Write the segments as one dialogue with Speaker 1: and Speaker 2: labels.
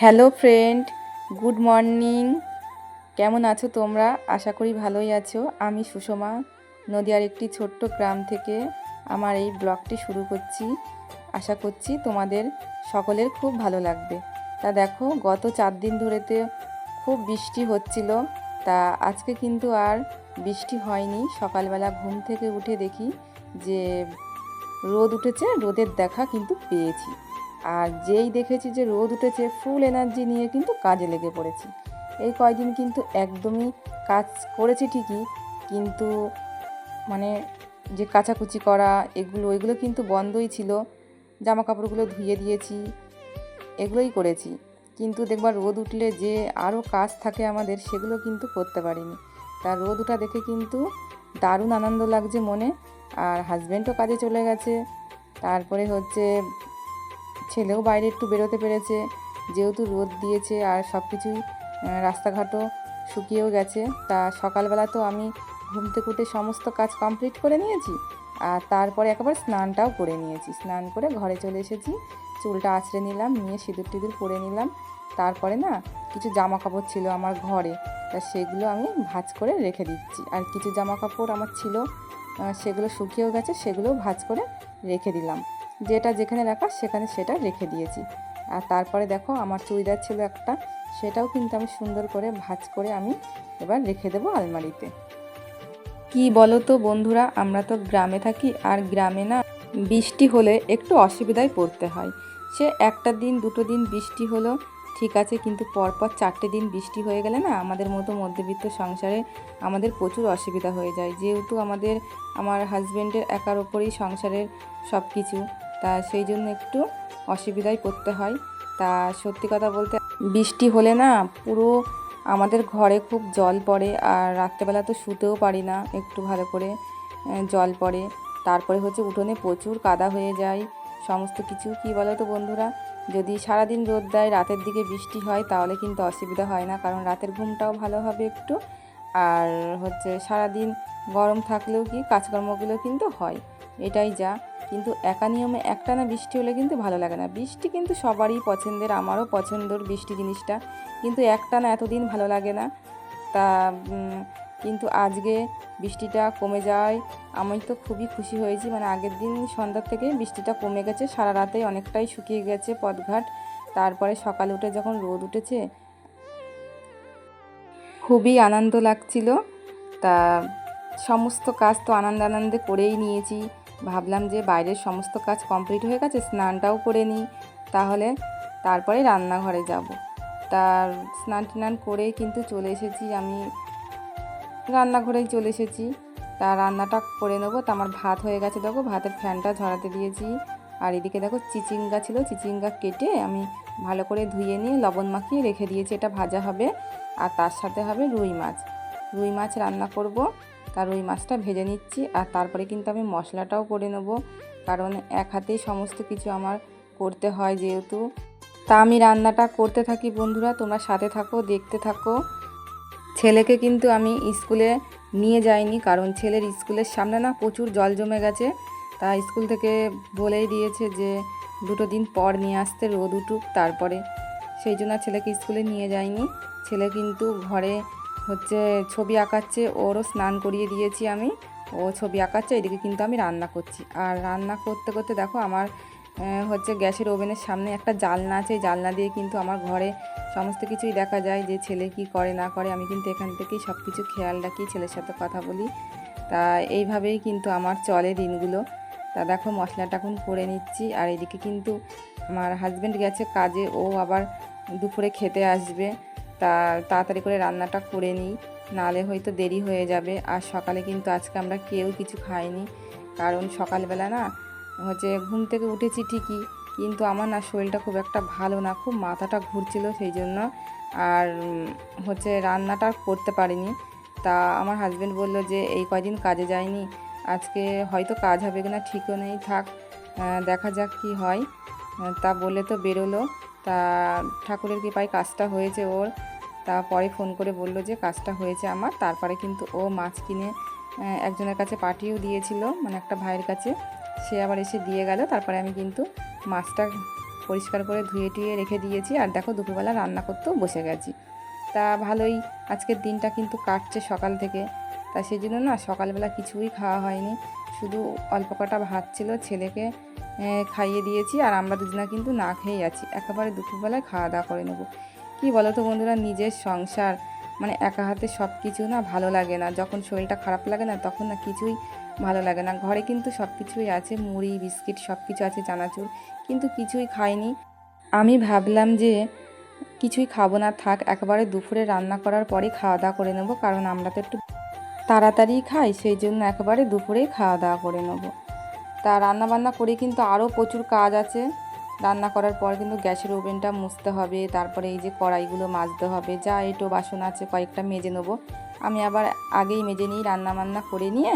Speaker 1: Hello friend, good morning. কেমন আছো তোমরা? আশা করি ভালোই আছো। আমি সুষমা, নদিয়ার একটি ছোট্ট গ্রাম থেকে আমার এই ব্লগটি শুরু করছি। আশা করছি তোমাদের সকলের খুব ভালো লাগবে। তা দেখো, গত চার দিন ধরেতে খুব বৃষ্টি হচ্ছিল। তা আজকে কিন্তু আর বৃষ্টি হয়নি। সকালবেলা ঘুম থেকে উঠে দেখি যে রোদ উঠেছে, রোদের দেখা কিন্তু পেয়েছি। আর যেই দেখেছি যে রোদ উঠেছে ফুল এনার্জি নিয়ে কিন্তু কাজে লেগে পড়েছি। এই কয়দিন কিন্তু একদমই কাজ করেছি ঠিকই, কিন্তু মানে যে কাচাকুচি করা, এগুলো এগুলো কিন্তু বন্ধই ছিল। জামা কাপড়গুলো ধুয়ে দিয়েছি, এগুলোই করেছি। কিন্তু দেখবার রোদ উঠলে যে আরও কাজ থাকে আমাদের, সেগুলো কিন্তু করতে পারিনি। তা রোদ উঠা দেখে কিন্তু দারুণ আনন্দ লাগছে মনে। আর হাজব্যান্ডও কাজে চলে গেছে। তারপরে হচ্ছে ছেলেও বাইরে একটু বেরোতে পেরেছে, যেহেতু রোদ দিয়েছে আর সব কিছুই রাস্তাঘাটও শুকিয়েও গেছে, তা সকালবেলা তো আমি ঘুম থেকে উঠে সমস্ত কাজ কমপ্লিট করে নিয়েছি, আর তারপরে একবার স্নানটাও করে নিয়েছি। স্নান করে ঘরে চলে এসেছি, চুলটা আছড়ে নিলাম, নিয়ে সিঁদুর টিঁদুর পরে নিলাম, তারপরে না কিছু জামা কাপড় ছিল আমার ঘরে, তা সেগুলো আমি ভাঁজ করে রেখে দিচ্ছি। আর কিছু জামা কাপড় আমার ছিল সেগুলো শুকিয়েও গেছে, সেগুলোও ভাঁজ করে রেখে দিলাম। যেটা যেখানে রাখা সেখানে সেটা রেখে দিয়েছি। আর তারপরে দেখো আমার চুড়িদার ছিল একটা, সেটাও কিন্তু আমি সুন্দর করে ভাঁজ করে আমি এবার রেখে দেবো আলমারিতে। কি বলো তো বন্ধুরা, আমরা তো গ্রামে থাকি আর গ্রামে না বৃষ্টি হলে একটু অসুবিধায় পড়তে হয়। সে একটা দিন, দুটো দিন বৃষ্টি হলো, ঠিক আছে, কিন্তু পরপর চারটে দিন বৃষ্টি হয়ে গেলে না আমাদের মতো মধ্যবিত্ত সংসারে আমাদের প্রচুর অসুবিধা হয়ে যায়। যেহেতু আমাদের, আমার হাজব্যান্ডের একার ওপরেই সংসারের সব কিছু তা সেই জন্য একটু অসুবিধায় পড়তে হয়। তা সত্যি কথা বলতে বৃষ্টি হলে না পুরো আমাদের ঘরে খুব জল পড়ে আর রাত্রেবেলা তো শুতেও পারি না একটু ভালো করে জল পড়ে। তারপরে হচ্ছে উঠোনে প্রচুর কাদা হয়ে যায়। সমস্ত কিছু কি বলো তো বন্ধুরা, যদি সারাদিন রোদ দেয়, রাতের দিকে বৃষ্টি হয়, তাহলে কিন্তু অসুবিধা হয় না। কারণ রাতের ঘুমটাও ভালো হবে একটু। আর হচ্ছে সারাদিন গরম থাকলেও কি কাজকর্মগুলো কিন্তু হয়। এটাই যা। কিন্তু একা নিয়মে একটানা বৃষ্টি হলে কিন্তু ভালো লাগে না। বৃষ্টি কিন্তু সবারই পছন্দের, আমারও পছন্দর বৃষ্টি জিনিসটা। কিন্তু একটানা এতদিন ভালো লাগে না। তা কিন্তু আজকে বৃষ্টিটা কমে যাওয়ায় আমি তো খুবই খুশি হয়েছি। মানে আগের দিন সন্ধ্যার থেকে বৃষ্টিটা কমে গেছে। সারা রাতেই অনেকটাই শুকিয়ে গেছে পথঘাট। তারপরে সকালে উঠে যখন রোদ উঠেছে, খুবই আনন্দ লাগছিল। তা সমস্ত কাজ তো আনন্দ আনন্দে করেই নিয়েছি। ভাবলাম যে বাইরের সমস্ত কাজ কমপ্লিট হয়ে গেছে, স্নানটাও করে নিই। তাহলে তারপরে রান্নাঘরে যাব। তার স্নান টান করেই কিন্তু চলে এসেছি আমি। রান্নাঘরেই চলে এসেছি। তা রান্নাটা করে নেব। তা আমার ভাত হয়ে গেছে দেখো, ভাতের ফ্যানটা ঝরাতে দিয়েছি। আর এদিকে দেখো চিচিঙ্গা ছিল, চিচিঙ্গা কেটে আমি ভালো করে ধুয়ে নিয়ে লবণ মাখিয়ে রেখে দিয়েছি। এটা ভাজা হবে আর তার সাথে হবে রুই মাছ। রুই মাছ রান্না করব। তার ওই মাছটা ভেজে নিচ্ছি আর তারপরে কিন্তু আমি মশলাটাও করে নেব, কারণ এক হাতেই সমস্ত কিছু আমার করতে হয় যেহেতু। তা আমি রান্নাটা করতে থাকি বন্ধুরা, তোমরা সাথে থাকো, দেখতে থাকো। ছেলেকে কিন্তু আমি স্কুলে নিয়ে যাইনি, কারণ ছেলের স্কুলের সামনে না প্রচুর জল জমে গেছে। তা স্কুল থেকে বলেই দিয়েছে যে দুটো দিন পর নিয়ে আসতে, রোদ উঠুক, তারপরে। সেই জন্য ছেলেকে স্কুলে নিয়ে যাইনি। ছেলে কিন্তু ঘরে হচ্ছে ছবি আঁকাচ্ছে, ওরও স্নান করিয়ে দিয়েছি আমি। ও ছবি আঁকাচ্ছে, এদিকে কিন্তু আমি রান্না করছি। আর রান্না করতে করতে দেখো আমার হচ্ছে গ্যাসের ওভেনের সামনে একটা জালনা আছে। জালনা দিয়ে কিন্তু আমার ঘরে সমস্ত কিছুই দেখা যায় যে ছেলে কি করে, না করে। আমি কিন্তু এখান থেকেই সব কিছু খেয়াল রাখি, ছেলের সাথে কথা বলি। তা এইভাবেই কিন্তু আমার চলে দিনগুলো। তা দেখো মশলাটা এখন করে নিচ্ছি। আর এদিকে কিন্তু আমার হাজব্যান্ড গেছে কাজে, ও আবার দুপুরে খেতে আসবে। তা তাড়াতাড়ি করে রান্নাটা করে নিই। নালে হয়তো দেরি হয়ে যাবে। আর সকালে কিন্তু আজকে আমরা কেউ কিছু খাইনি। কারণ সকালবেলা না হচ্ছে ঘুম থেকে উঠেছি ঠিকই, কিন্তু আমার না শরীরটা খুব একটা ভালো না, খুব মাথাটা ঘুরছিল সেই জন্য। আর হচ্ছে রান্নাটা করতে পারিনি। তা আমার হাজব্যান্ড বলল যে, এই কয়দিন কাজে যায়নি আজকে হয়তো কাজ হবে কিনা ঠিকও নেই, থাক দেখা যাক কি হয়। তা বলে তো বেরোলো। তা ঠাকুরের কৃপায় কাজটা হয়েছে ওর। তা পরে ফোন করে বলল যে কাজটা হয়েছে আমার। তারপরে কিন্তু ও মাছ কিনে একজনের কাছে পাঠিয়েও দিয়েছিল মানে একটা ভাইয়ের কাছে। সে আবার এসে দিয়ে গেল। তারপরে আমি কিন্তু মাছটা পরিষ্কার করে ধুয়ে টুয়ে রেখে দিয়েছি। আর দেখো দুপুরবেলা রান্না করতেও বসে গেছি। তা ভালোই, আজকের দিনটা কিন্তু কাটছে সকাল থেকে। তা সেই জন্য না সকালবেলা কিছুই খাওয়া হয়নি। শুধু অল্প কটা ভাত ছিল ছেলেকে খাইয়ে দিয়েছি আর আমরা দুজনা কিন্তু না খেয়েই আছি। একেবারে দুপুরবেলায় খাওয়া দাওয়া করে নেব। কী বলো তো বন্ধুরা, নিজের সংসার মানে একা হাতে সব কিছু না ভালো লাগে না। যখন শরীরটা খারাপ লাগে না, তখন না কিছুই ভালো লাগে না। ঘরে কিন্তু সব কিছুই আছে, মুড়ি, বিস্কিট সব কিছু আছে, চানাচুর, কিন্তু কিছুই খাইনি। আমি ভাবলাম যে কিছুই খাব না, থাক, একেবারে দুপুরে রান্না করার পরেই খাওয়া দাওয়া করে নেব, কারণ আমরা তো একটু তাড়াতাড়ি খাই, সেই জন্য একেবারে দুপুরেই খাওয়া দাওয়া করে নেব। তা রান্না বান্না করে কিন্তু আরও প্রচুর কাজ আছে। রান্না করার পর কিন্তু গ্যাসের ওভেনটা মুছতে হবে, তারপরে এই যে কড়াইগুলো মাজতে হবে। যা এটো বাসন আছে কয়েকটা মেজে নেব। আমি আবার আগেই মেজে নিই রান্না বান্না করে নিয়ে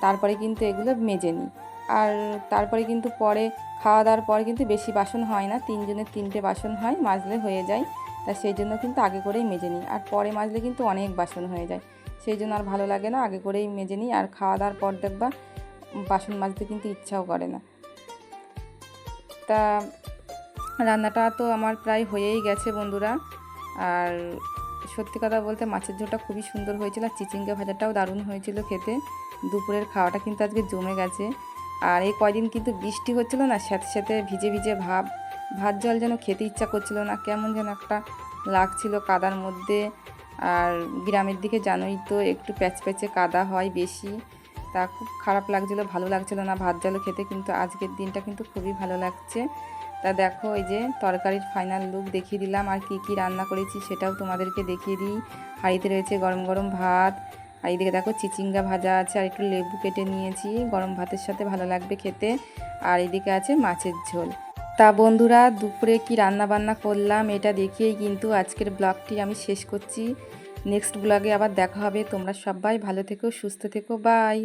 Speaker 1: তারপরে কিন্তু এগুলো মেজে নিই। আর তারপরে কিন্তু পরে খাওয়া দাওয়ার পর কিন্তু বেশি বাসন হয় না, তিনজনের তিনটে বাসন হয়, মাজলে হয়ে যায়। তা সেই জন্য কিন্তু আগে করেই মেজে নিই। আর পরে মাজলে কিন্তু অনেক বাসন হয়ে যায়। সেই জন্য আর ভালো লাগে না, আগে করেই মেজে নিই। আর খাওয়া দাওয়ার পর দেখবা বাসন মাজতে কিন্তু ইচ্ছাও করে না। তা রান্নাটা তো আমার প্রায় হয়েই গেছে বন্ধুরা। আর সত্যি কথা বলতে মাছের ঝোলটা খুবই সুন্দর হয়েছিল আর চিচিঙ্গা ভাজাটাও দারুণ হয়েছিল খেতে। দুপুরের খাওয়াটা কিন্তু আজকে জমে গেছে। আর এই কয়দিন কিন্তু বৃষ্টি হচ্ছিল না সাথে সাথে ভিজে ভিজে ভাব, ভাত জল যেন খেতে ইচ্ছা করছিল না, কেমন যেন একটা লাগছিল কাদার মধ্যে। আর গ্রামের দিকে জানোই তো একটু প্যাচ প্যাচে কাদা হয় বেশি। তা খুব খারাপ লাগছিল, ভালো লাগছিল না। ভাত জল খেতে কিন্তু আজকের দিনটা কিন্তু খুবই ভালো লাগছে। তা দেখো, এই যে তরকারির ফাইনাল লুক দেখিয়ে দিলাম। আর কি কি রান্না করেছি সেটাও তোমাদেরকে দেখিয়ে দিই। হাঁড়িতে রয়েছে গরম গরম ভাত। আর এইদিকে দেখো, চিচিঙ্গা ভাজা আছে। আর একটু লেবু কেটে নিয়েছি। গরম ভাতের সাথে ভালো লাগবে খেতে। আর এদিকে আছে মাছের ঝোল। তা বন্ধুরা, দুপুরে কি রান্না বান্না করলাম এটা দেখিয়েই কিন্তু আজকের ব্লগটি আমি শেষ করছি। নেক্সট ব্লগে আবার দেখা হবে। তোমরা সবাই ভালো থেকো, সুস্থ থেকো। বাই